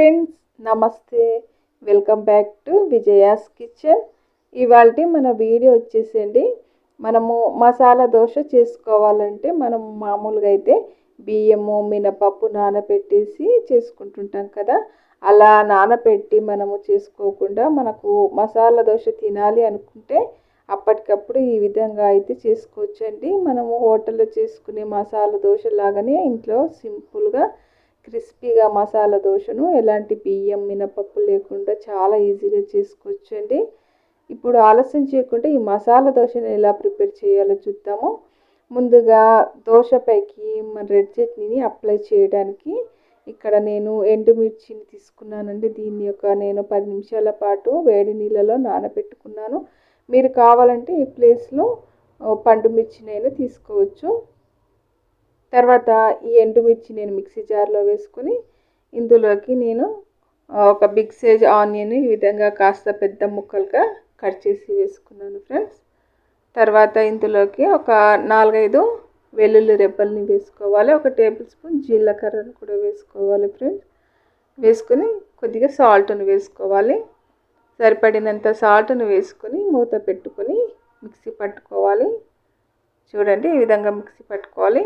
Friends నమస్తే. Welcome back to Vijaya's kitchen. ఇవాళ మన వీడియో వచ్చేసండి మనము మసాలా దోశ చేసుకోవాలంటే మనం మామూలుగా అయితే బియ్యము మినపప్పు నానబెట్టేసి చేసుకుంటుంటాం కదా. అలా నానబెట్టి మనము చేసుకోకుండా మనకు మసాలా దోశ తినాలి అనుకుంటే అప్పటికప్పుడు ఈ విధంగా అయితే చేసుకోవచ్చండి. మనము హోటల్లో చేసుకునే మసాలా దోశ లాగానే ఇంట్లో సింపుల్గా క్రిస్పీగా మసాలా దోశను ఎలాంటి బియ్యం మినపప్పు లేకుండా చాలా ఈజీగా చేసుకోవచ్చు అండి ఇప్పుడు ఆలస్యం చేయకుండా ఈ మసాలా దోశను ఎలా ప్రిపేర్ చేయాలో చూద్దాము. ముందుగా దోశపైకి మన రెడ్ చట్నీని అప్లై చేయడానికి ఇక్కడ నేను ఎండుమిర్చిని తీసుకున్నానండి. దీన్ని యొక్క నేను పది నిమిషాల పాటు వేడి నీళ్ళలో నానబెట్టుకున్నాను. మీరు కావాలంటే ఈ ప్లేస్లో పండు మిర్చినైనా తీసుకోవచ్చు. తర్వాత ఈ ఎండుమిర్చి నేను మిక్సీ జార్లో వేసుకుని ఇందులోకి నేను ఒక బిగ్ సైజ్ ఆనియన్ ఈ విధంగా కాస్త పెద్ద ముక్కలుగా కట్ చేసి వేసుకున్నాను ఫ్రెండ్స్. తర్వాత ఇందులోకి ఒక నాలుగైదు వెల్లుల్లి రెబ్బల్ని వేసుకోవాలి. ఒక టేబుల్ స్పూన్ జీలకర్రను కూడా వేసుకోవాలి ఫ్రెండ్స్. వేసుకొని కొద్దిగా సాల్ట్ను వేసుకోవాలి. సరిపడినంత సాల్ట్ను వేసుకొని మూత పెట్టుకొని మిక్సీ పట్టుకోవాలి. చూడండి ఈ విధంగా మిక్సీ పట్టుకోవాలి.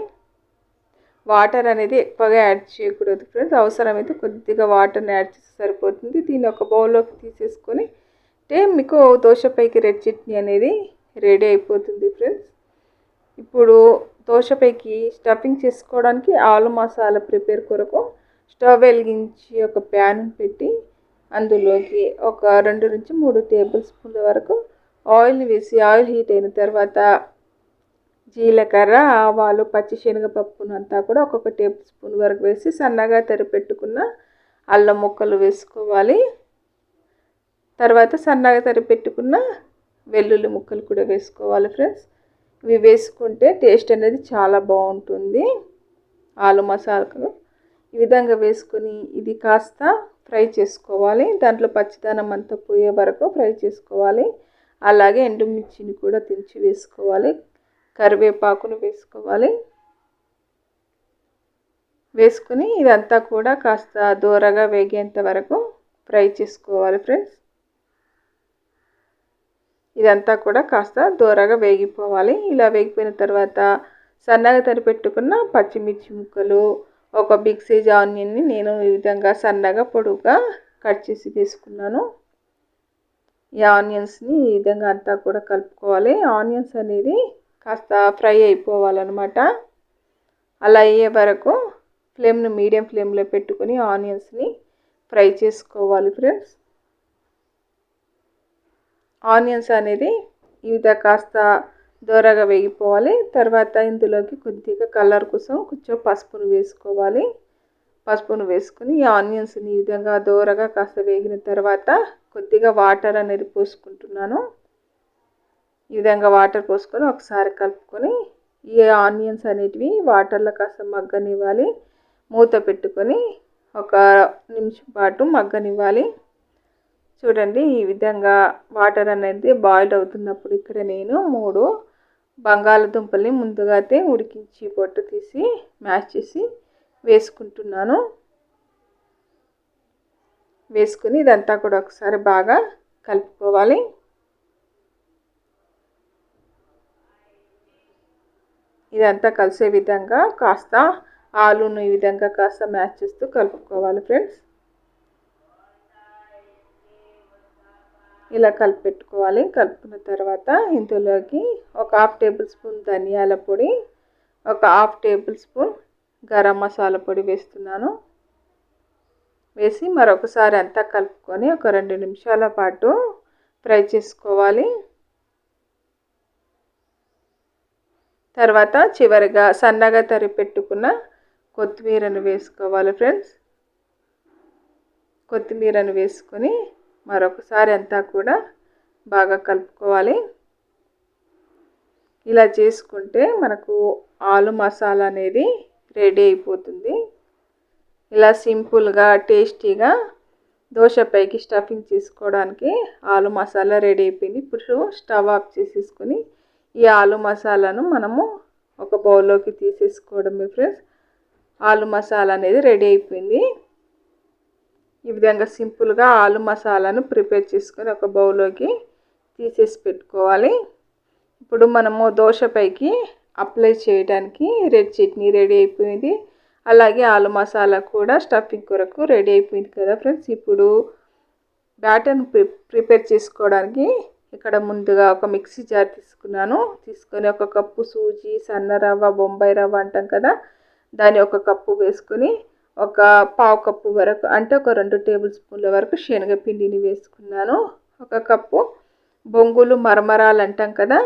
వాటర్ అనేది ఎక్కువగా యాడ్ చేయకూడదు ఫ్రెండ్స్ అవసరమైతే కొద్దిగా వాటర్ని యాడ్ చేస్తే సరిపోతుంది. దీన్ని ఒక బౌల్లోకి తీసేసుకొని అంటే మీకు దోశపైకి రెడ్ చట్నీ అనేది రెడీ అయిపోతుంది ఫ్రెండ్స్ ఇప్పుడు దోశపైకి స్టఫింగ్ చేసుకోవడానికి ఆలు మసాలా ప్రిపేర్ కొరకు స్టవ్ వెలిగించి ఒక ప్యాన్ పెట్టి అందులోకి ఒక రెండు నుంచి మూడు టేబుల్ స్పూన్ల వరకు ఆయిల్ని వేసి ఆయిల్ హీట్ అయిన తర్వాత జీలకర్ర ఆవాలు పచ్చిశనగపప్పును అంతా కూడా ఒక్కొక్క టేబుల్ స్పూన్ వరకు వేసి సన్నగా తరిపెట్టుకున్న అల్లం ముక్కలు వేసుకోవాలి. తర్వాత సన్నగా తరిపెట్టుకున్న వెల్లుల్లి ముక్కలు కూడా వేసుకోవాలి ఫ్రెండ్స్. ఇవి వేసుకుంటే టేస్ట్ అనేది చాలా బాగుంటుంది. ఆలు మసాలాలు ఈ విధంగా వేసుకొని ఇది కాస్త ఫ్రై చేసుకోవాలి. దాంట్లో పచ్చిదనం అంతా పోయే వరకు ఫ్రై చేసుకోవాలి. అలాగే ఎండుమిర్చిని కూడా తుంచి వేసుకోవాలి. కరివేపాకును వేసుకోవాలి. వేసుకుని ఇదంతా కూడా కాస్త దూరగా వేగేంత వరకు ఫ్రై చేసుకోవాలి ఫ్రెండ్స్. ఇదంతా కూడా కాస్త దూరగా వేగిపోవాలి. ఇలా వేగిపోయిన తర్వాత సన్నగా తరిపెట్టుకున్న పచ్చిమిర్చి ముక్కలు ఒక బిగ్ సైజ్ ఆనియన్ని నేను ఈ విధంగా సన్నగా పొడుగుగా కట్ చేసి వేసుకున్నాను. ఈ ఆనియన్స్ని ఈ విధంగా అంతా కూడా కలుపుకోవాలి. ఆనియన్స్ అనేది కాస్త ఫ్రై అయిపోవాలన్నమాట. అలా అయ్యే వరకు ఫ్లేమ్ను మీడియం ఫ్లేమ్లో పెట్టుకొని ఆనియన్స్ని ఫ్రై చేసుకోవాలి ఫ్రెండ్స్. ఆనియన్స్ అనేది ఈ కాస్త దూరగా వేగిపోవాలి. తర్వాత ఇందులోకి కొద్దిగా కలర్ కోసం కొంచెం పసుపును వేసుకోవాలి. పసుపును వేసుకుని ఈ ఆనియన్స్ని ఈ విధంగా దూరగా కాస్త వేగిన తర్వాత కొద్దిగా వాటర్ అనేది పోసుకుంటున్నాను. ఈ విధంగా వాటర్ పోసుకొని ఒకసారి కలుపుకొని ఈ ఆనియన్స్ అనేటివి వాటర్లో కాస్త మగ్గనివ్వాలి. మూత పెట్టుకొని ఒక నిమిషం పాటు మగ్గనివ్వాలి. చూడండి ఈ విధంగా వాటర్ అనేది బాయిల్ అవుతున్నప్పుడు ఇక్కడ నేను మూడు బంగాళదుంపల్ని ముందుగా అయితే ఉడికించి పొట్టు తీసి మ్యాష్ చేసి వేసుకుంటున్నాను. వేసుకుని ఇదంతా కూడా ఒకసారి బాగా కలుపుకోవాలి. ఇదంతా కలిసే విధంగా కాస్త ఆలును ఈ విధంగా కాస్త మ్యాచ్ చేస్తూ కలుపుకోవాలి ఫ్రెండ్స్. ఇలా కలిపెట్టుకోవాలి. కలుపుకున్న తర్వాత ఇందులోకి ఒక హాఫ్ టేబుల్ స్పూన్ ధనియాల పొడి ఒక half tablespoon garam masala పొడి వేస్తున్నాను. వేసి మరొకసారి అంతా కలుపుకొని ఒక రెండు నిమిషాల పాటు ఫ్రై చేసుకోవాలి. తర్వాత చివరిగా సన్నగా తరి పెట్టుకున్న కొత్తిమీరను వేసుకోవాలి ఫ్రెండ్స్. కొత్తిమీరను వేసుకొని మరొకసారి అంతా కూడా బాగా కలుపుకోవాలి. ఇలా చేసుకుంటే మనకు ఆలు మసాలా అనేది రెడీ అయిపోతుంది. ఇలా సింపుల్గా టేస్టీగా దోశ పైకి స్టఫింగ్ చేసుకోవడానికి ఆలు మసాలా రెడీ అయిపోయింది. ఇప్పుడు స్టవ్ ఆఫ్ చేసేసుకొని ఈ ఆలు మసాలాను మనము ఒక బౌల్లోకి తీసేసుకోవడమే ఫ్రెండ్స్. ఆలు మసాలా అనేది రెడీ అయిపోయింది. ఈ విధంగా సింపుల్గా ఆలు మసాలాను ప్రిపేర్ చేసుకొని ఒక బౌల్లోకి తీసేసి పెట్టుకోవాలి. ఇప్పుడు మనము దోశపైకి అప్లై చేయడానికి రెడ్ చట్నీ రెడీ అయిపోయింది. అలాగే ఆలు మసాలా కూడా స్టఫింగ్ కొరకు రెడీ అయిపోయింది కదా ఫ్రెండ్స్. ఇప్పుడు బ్యాటర్ని ప్రిపేర్ చేసుకోవడానికి ఇక్కడ ముందుగా ఒక మిక్సీ జార్ తీసుకున్నాను. తీసుకొని ఒక కప్పు సూజీ సన్న రవ్వ బొంబాయి రవ్వ అంటాం కదా దాన్ని ఒక కప్పు వేసుకొని ఒక పావు కప్పు వరకు అంటే ఒక రెండు టేబుల్ స్పూన్ల వరకు శనగపిండిని వేసుకున్నాను. ఒక కప్పు బొంగులు మరమరాలు అంటాం కదా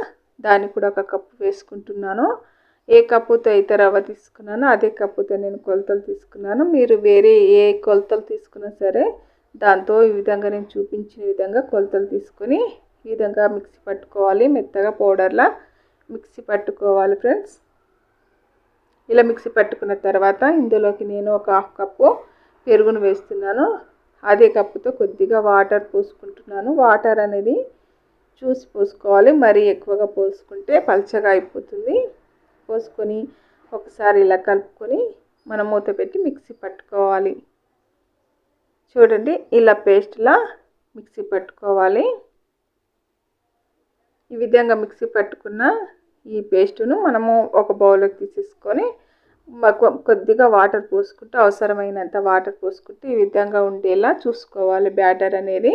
దాన్ని కూడా ఒక కప్పు వేసుకుంటున్నాను. ఏ కప్పుతో అయితే రవ్వ తీసుకున్నానో అదే కప్పుతో నేను కొలతలు తీసుకున్నాను. మీరు వేరే ఏ కొలతలు తీసుకున్నా సరే దాంతో ఈ విధంగా నేను చూపించిన విధంగా కొలతలు తీసుకొని ఈ విధంగా మిక్సీ పట్టుకోవాలి మెత్తగా పౌడర్లా మిక్సీ పట్టుకోవాలి ఫ్రెండ్స్. ఇలా మిక్సీ పట్టుకున్న తర్వాత ఇందులోకి నేను ఒక హాఫ్ కప్పు పెరుగును వేస్తున్నాను. అదే కప్పుతో కొద్దిగా వాటర్ పోసుకుంటున్నాను. వాటర్ అనేది చూసి పోసుకోవాలి. మరీ ఎక్కువగా పోసుకుంటే పల్చగా అయిపోతుంది. పోసుకొని ఒకసారి ఇలా కలుపుకొని మనం మూత పెట్టి మిక్సీ పట్టుకోవాలి. చూడండి ఇలా పేస్ట్లా మిక్సీ పట్టుకోవాలి. ఈ విధంగా మిక్సీ పట్టుకున్న ఈ పేస్టును మనము ఒక బౌల్లోకి తీసేసుకొని కొద్దిగా వాటర్ పోసుకుంటూ అవసరమైనంత వాటర్ పోసుకుంటూ ఈ విధంగా ఉండేలా చూసుకోవాలి బ్యాటర్ అనేది.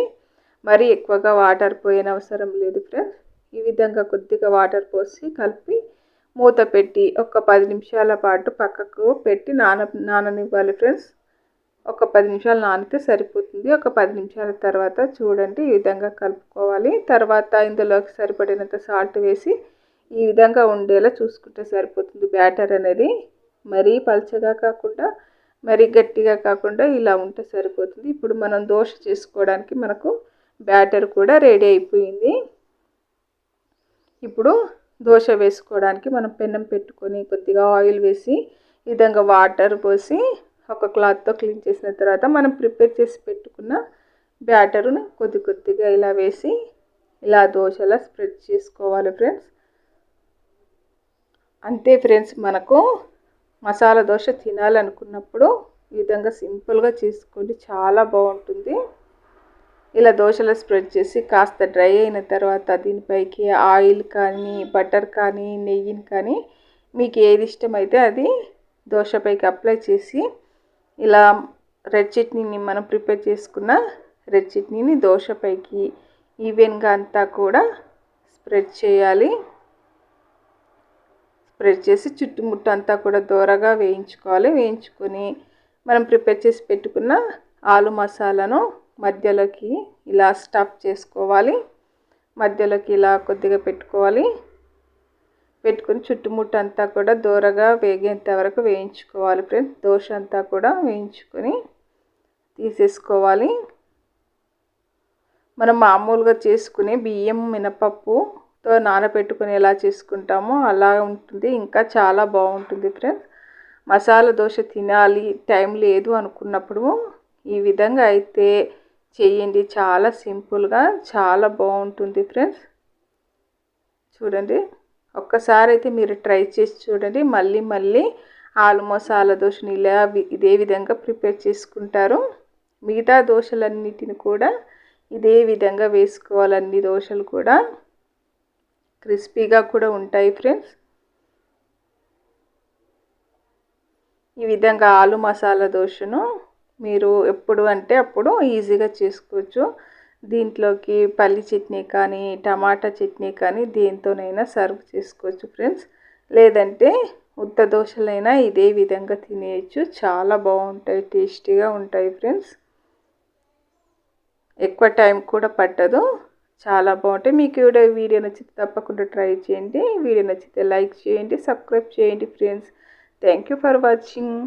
మరీ ఎక్కువగా వాటర్ పోయిన అవసరం లేదు ఫ్రెండ్స్. ఈ విధంగా కొద్దిగా వాటర్ పోసి కలిపి మూత పెట్టి ఒక పది నిమిషాల పాటు పక్కకు పెట్టి నాన నాననివ్వాలి ఫ్రెండ్స్. ఒక పది నిమిషాలు నానితే సరిపోతుంది. ఒక పది నిమిషాల తర్వాత చూడండి ఈ విధంగా కలుపుకోవాలి. తర్వాత ఇందులోకి సరిపడినంత సాల్ట్ వేసి ఈ విధంగా ఉండేలా చూసుకుంటే సరిపోతుంది బ్యాటర్ అనేది. మరీ పల్చగా కాకుండా మరీ గట్టిగా కాకుండా ఇలా ఉంటే సరిపోతుంది. ఇప్పుడు మనం దోశ చేసుకోవడానికి మనకు బ్యాటర్ కూడా రెడీ అయిపోయింది. ఇప్పుడు దోశ వేసుకోవడానికి మనం పెన్నం పెట్టుకొని కొద్దిగా ఆయిల్ వేసి ఈ విధంగా వాటర్ పోసి ఒక క్లాత్తో క్లీన్ చేసిన తర్వాత మనం ప్రిపేర్ చేసి పెట్టుకున్న బ్యాటర్ను కొద్ది కొద్దిగా ఇలా వేసి ఇలా దోశలా స్ప్రెడ్ చేసుకోవాలి ఫ్రెండ్స్. అంతే ఫ్రెండ్స్ మనకు మసాలా దోశ తినాలనుకున్నప్పుడు ఈ విధంగా సింపుల్గా చేసుకోండి చాలా బాగుంటుంది. ఇలా దోశలో స్ప్రెడ్ చేసి కాస్త డ్రై అయిన తర్వాత దీనిపైకి ఆయిల్ కానీ బటర్ కానీ నెయ్యిని కానీ మీకు ఏది ఇష్టమైతే అది దోశపైకి అప్లై చేసి ఇలా రెడ్ చట్నీని మనం ప్రిపేర్ చేసుకున్న రెడ్ చట్నీని దోశపైకి ఈవెన్గా అంతా కూడా స్ప్రెడ్ చేయాలి. స్ప్రెడ్ చేసి చుట్టుముట్టు అంతా కూడా దూరగా వేయించుకోవాలి. వేయించుకొని మనం ప్రిపేర్ చేసి పెట్టుకున్న ఆలు మసాలాను మధ్యలోకి ఇలా స్టఫ్ చేసుకోవాలి. మధ్యలోకి ఇలా కొద్దిగా పెట్టుకోవాలి. పెట్టుకొని చుట్టుముట్టు అంతా కూడా దూరగా వేగేంత వరకు వేయించుకోవాలి ఫ్రెండ్స్. దోశ అంతా కూడా వేయించుకొని తీసేసుకోవాలి. మనం మామూలుగా చేసుకునే బియ్యం మినపప్పుతో నానబెట్టుకుని ఎలా చేసుకుంటామో. అలా ఉంటుంది. ఇంకా చాలా బాగుంటుంది ఫ్రెండ్స్. మసాలా దోశ తినాలి టైం లేదు అనుకున్నప్పుడు ఈ విధంగా అయితే చేయండి. చాలా సింపుల్గా చాలా బాగుంటుంది ఫ్రెండ్స్. చూడండి. ఒక్కసారి అయితే మీరు ట్రై చేసి చూడండి. మళ్ళీ మళ్ళీ ఆలు మసాలా దోశని ఇలా ఇదే విధంగా ప్రిపేర్ చేసుకుంటారు. మిగతా దోశలన్నిటిని కూడా ఇదే విధంగా వేసుకోవాలి. అన్ని దోశలు కూడా క్రిస్పీగా కూడా ఉంటాయి ఫ్రెండ్స్. ఈ విధంగా ఆలు మసాలా దోశను మీరు ఎప్పుడు అంటే అప్పుడు ఈజీగా చేసుకోవచ్చు. దీంట్లోకి పల్లి చట్నీ కానీ టమాటా చట్నీ కానీ దేంతోనైనా సర్వ్ చేసుకోవచ్చు ఫ్రెండ్స్. లేదంటే ఉత్త దోశలైనా ఇదే విధంగా తినేయచ్చు. చాలా బాగుంటాయి టేస్టీగా ఉంటాయి ఫ్రెండ్స్. ఎక్కువ టైం కూడా పట్టదు. చాలా బాగుంటాయి. మీకు కూడా వీడియో నచ్చితే తప్పకుండా ట్రై చేయండి. వీడియో నచ్చితే లైక్ చేయండి సబ్స్క్రైబ్ చేయండి friends. Thank you for watching.